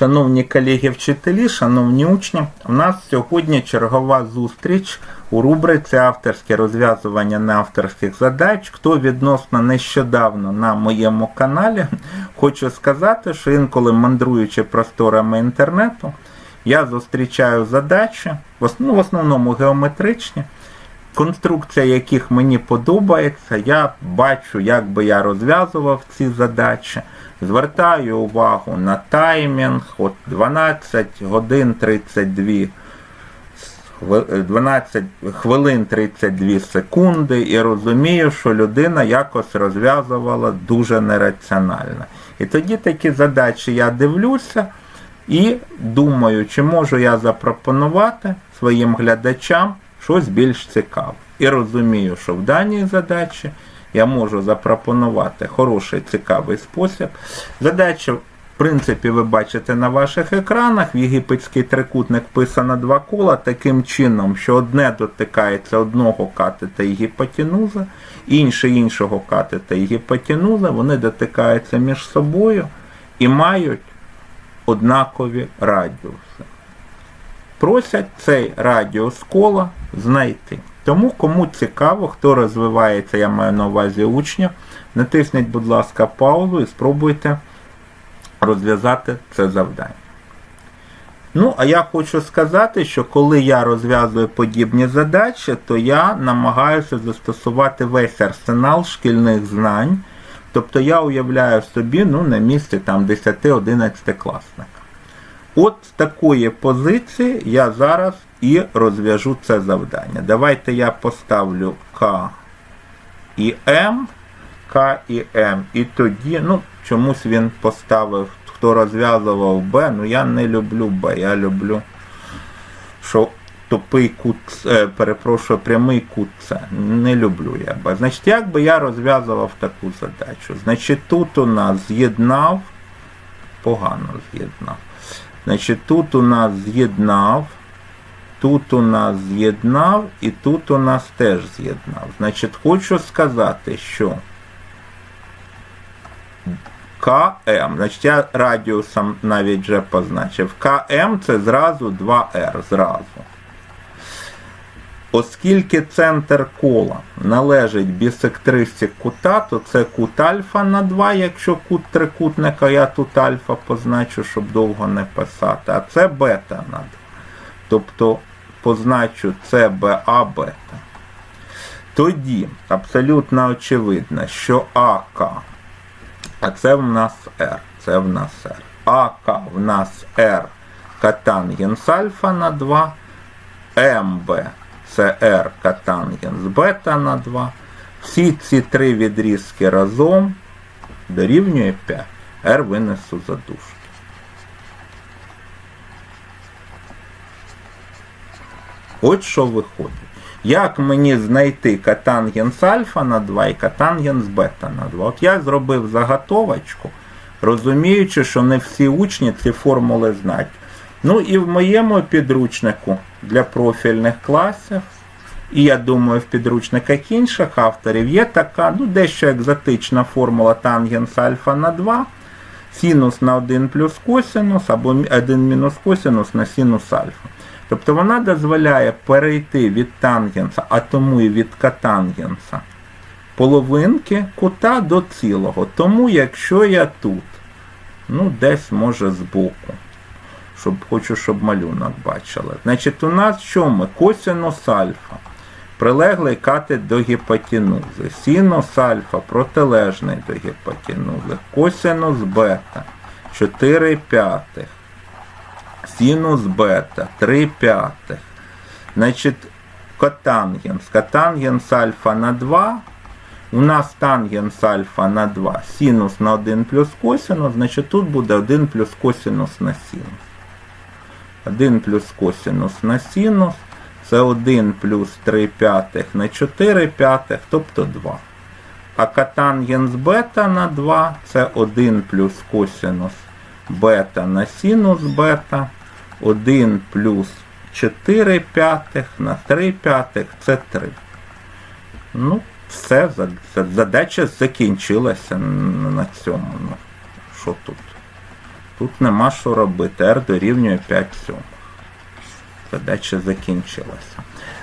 Шановні колеги-вчителі, шановні учні, у нас сьогодні чергова зустріч у рубриці авторське розв'язування неавторських задач. Хто відносно нещодавно на моєму каналі, хочу сказати, що інколи мандруючи просторами інтернету, я зустрічаю задачі, в ну, основному геометричні, конструкція яких мені подобається, я бачу, як би я розв'язував ці задачі. Звертаю увагу на таймінг, от 12 годин 32 12 хвилин 32 секунди, і розумію, що людина якось розв'язувала дуже нераціонально. І тоді такі задачі я дивлюся і думаю, чи можу я запропонувати своїм глядачам щось більш цікаве. І розумію, що в даній задачі я можу запропонувати хороший цікавий спосіб. Задача, в принципі, ви бачите на ваших екранах. В єгипетський трикутник писано два кола таким чином, що одне дотикається одного катета і гіпотенуза, інше іншого катета і гіпотенуза, вони дотикаються між собою і мають однакові радіуси. Просять цей радіус кола знайти. Тому, кому цікаво, хто розвивається, я маю на увазі учнів, натисніть, будь ласка, паузу і спробуйте розв'язати це завдання. Ну, а я хочу сказати, що коли я розв'язую подібні задачі, то я намагаюся застосувати весь арсенал шкільних знань. Тобто я уявляю собі ну, на місці там 10-11 класника. От з такої позиції я зараз і розв'яжу це завдання. Давайте я поставлю К і М, К і М. І тоді, ну, чомусь він поставив, хто розв'язував Б, ну я не люблю Б, я люблю, що тупий кут, е, перепрошую, прямий кут С. Не люблю я Б. Значить, як би я розв'язував таку задачу? Значить, тут у нас з'єднав, погано з'єднав. Значить, тут у нас з'єднав, тут у нас з'єднав і тут у нас теж з'єднав. Значить, хочу сказати, що КМ, значить я радіусом навіть вже позначив. КМ це зразу 2R, зразу. Оскільки центр кола належить бісектрисі кута, то це кут альфа на 2, якщо кут трикутника, я тут альфа позначу, щоб довго не писати, а це бета на 2. Тобто позначу БА бета. Тоді абсолютно очевидно, що АК, а це в нас R, це в нас R. АК в нас R катангенс альфа на 2, МБ це R катангенс бета на 2. Всі ці три відрізки разом дорівнює 5. R винесу за дужки. От що виходить. Як мені знайти катангенс альфа на 2 і катангенс бета на 2? От я зробив заготовочку, розуміючи, що не всі учні ці формули знають. Ну і в моєму підручнику для профільних класів, і я думаю, в підручниках інших авторів є така, ну, дещо екзотична формула тангенс альфа на 2, синус на 1 плюс косинус, або 1 мінус косинус на синус альфа. Тобто вона дозволяє перейти від тангенса, а тому і від катангенса половинки кута до цілого. Тому якщо я тут, ну десь може збоку, щоб хочу, щоб малюнок бачили. Значить, у нас що ми? Косинус альфа. Прилеглий катет до гіпотенузи. Синус альфа протилежний до гіпотенузи. Косинус бета 4 п'ятих синус бета 3 п'ятих. Значить, котангенс. Котангенс альфа на 2. У нас тангенс альфа на 2. Синус на 1 плюс косинус. Значить, тут буде 1 плюс косинус на синус. 1 плюс косинус на синус. Це 1 плюс 3 п'ятих на 4 п'ятих, тобто 2. А катангенс бета на 2 це 1 плюс косинус бета на синус бета. 1 плюс 4 п'ятих на 3 п'ятих це 3. Ну, все, за- за- задача закінчилася на цьому. Ну, що тут? Тут нема що робити. R дорівнює 5 сьомих. Задача закінчилася.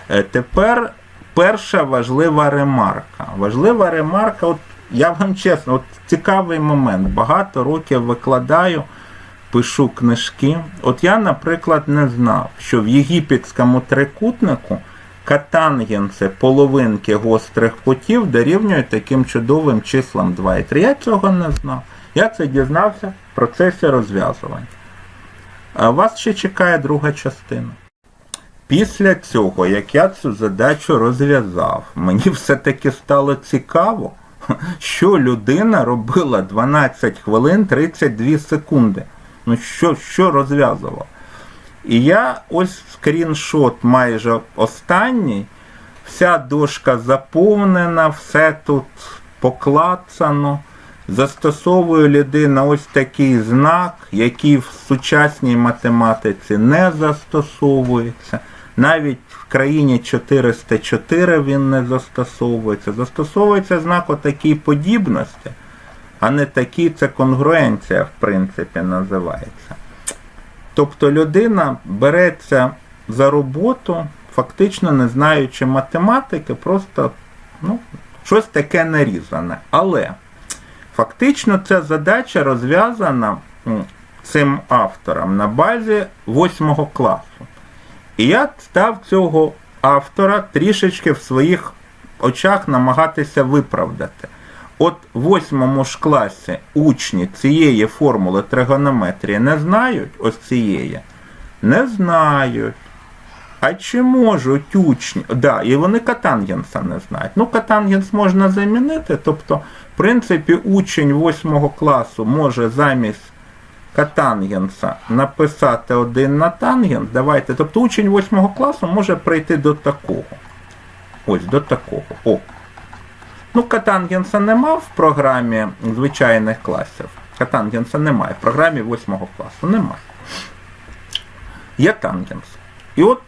Е, Тепер перша важлива ремарка. Важлива ремарка, от я вам чесно, от цікавий момент. Багато років викладаю, пишу книжки. От я, наприклад, не знав, що в єгипетському трикутнику катангенси половинки гострих кутів дорівнюють таким чудовим числам 2 і 3. Я цього не знав. Я це дізнався процесі розв'язування. Вас ще чекає друга частина. Після цього, як я цю задачу розв'язав, мені все-таки стало цікаво, що людина робила 12 хвилин 32 секунди. Ну, що, що розв'язував? І я ось скріншот майже останній. Вся дошка заповнена, все тут поклацано. Застосовує людина ось такий знак, який в сучасній математиці не застосовується. Навіть в країні 404 він не застосовується. Застосовується знак отакій подібності, а не такий, це конгруенція, в принципі, називається. Тобто людина береться за роботу, фактично не знаючи математики, просто ну, щось таке нарізане. Але фактично ця задача розв'язана цим автором на базі 8 класу. І я став цього автора трішечки в своїх очах намагатися виправдати. От в восьмому ж класі учні цієї формули тригонометрії не знають, ось цієї, не знають. А чи можуть учні. Да, і вони катангенса не знають. Ну, катангенс можна замінити. Тобто, в принципі, учень 8 класу може замість катангенса написати один на тангенс. Давайте. Тобто учень 8 класу може прийти до такого. Ось до такого. О. Ну, катангенса нема в програмі звичайних класів. Катангенса немає. В програмі 8 класу немає. Є тангенс. І от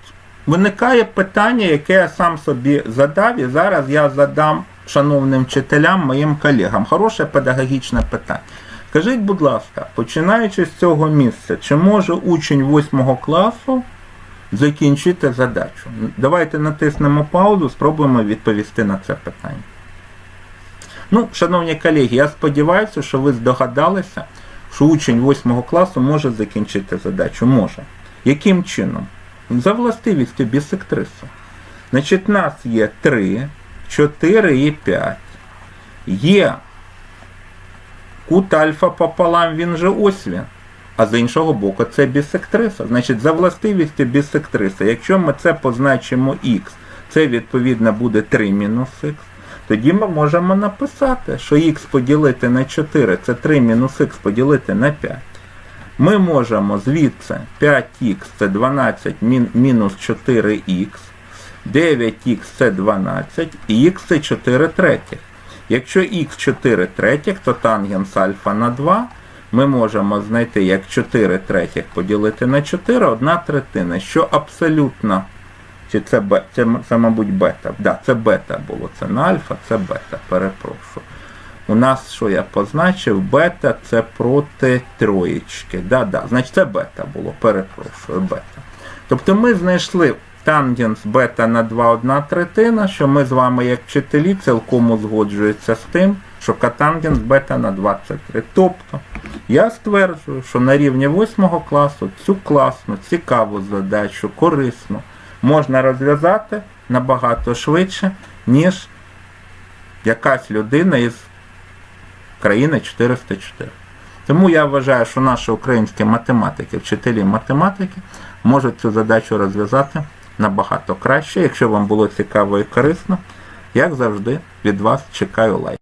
виникає питання, яке я сам собі задав, і зараз я задам шановним вчителям, моїм колегам. Хороше педагогічне питання. Скажіть, будь ласка, починаючи з цього місця, чи може учень 8 класу закінчити задачу? Давайте натиснемо паузу, спробуємо відповісти на це питання. Ну, шановні колеги, я сподіваюся, що ви здогадалися, що учень 8 класу може закінчити задачу. Може. Яким чином? За властивістю бісектрису. Значить, нас є 3, 4 і 5. Є кут альфа пополам, він же ось він. А з іншого боку, це бісектриса. Значить, за властивістю бісектриси, якщо ми це позначимо х, це відповідно буде 3 мінус х, тоді ми можемо написати, що х поділити на 4 це 3 мінус х поділити на 5. Ми можемо звідси 5х це 12 мін- мінус 4х, 9х це 12 і х це 4 третіх. Якщо х 4 третіх, то тангенс альфа на 2 ми можемо знайти як 4 третіх поділити на 4, 1 третина, що абсолютно, чи це, це, це мабуть, бета. Да, це бета було, це не альфа, це бета, перепрошую. У нас, що я позначив, бета це проти троєчки. Да, да, значить це бета було, перепрошую, бета. Тобто ми знайшли тангенс бета на 2 1 третина, що ми з вами, як вчителі, цілком узгоджується з тим, що катангенс бета на 23. Тобто, я стверджую, що на рівні 8 класу цю класну, цікаву задачу, корисну, можна розв'язати набагато швидше, ніж якась людина із країни 404. Тому я вважаю, що наші українські математики, вчителі математики можуть цю задачу розв'язати набагато краще. Якщо вам було цікаво і корисно, як завжди, від вас чекаю лайк.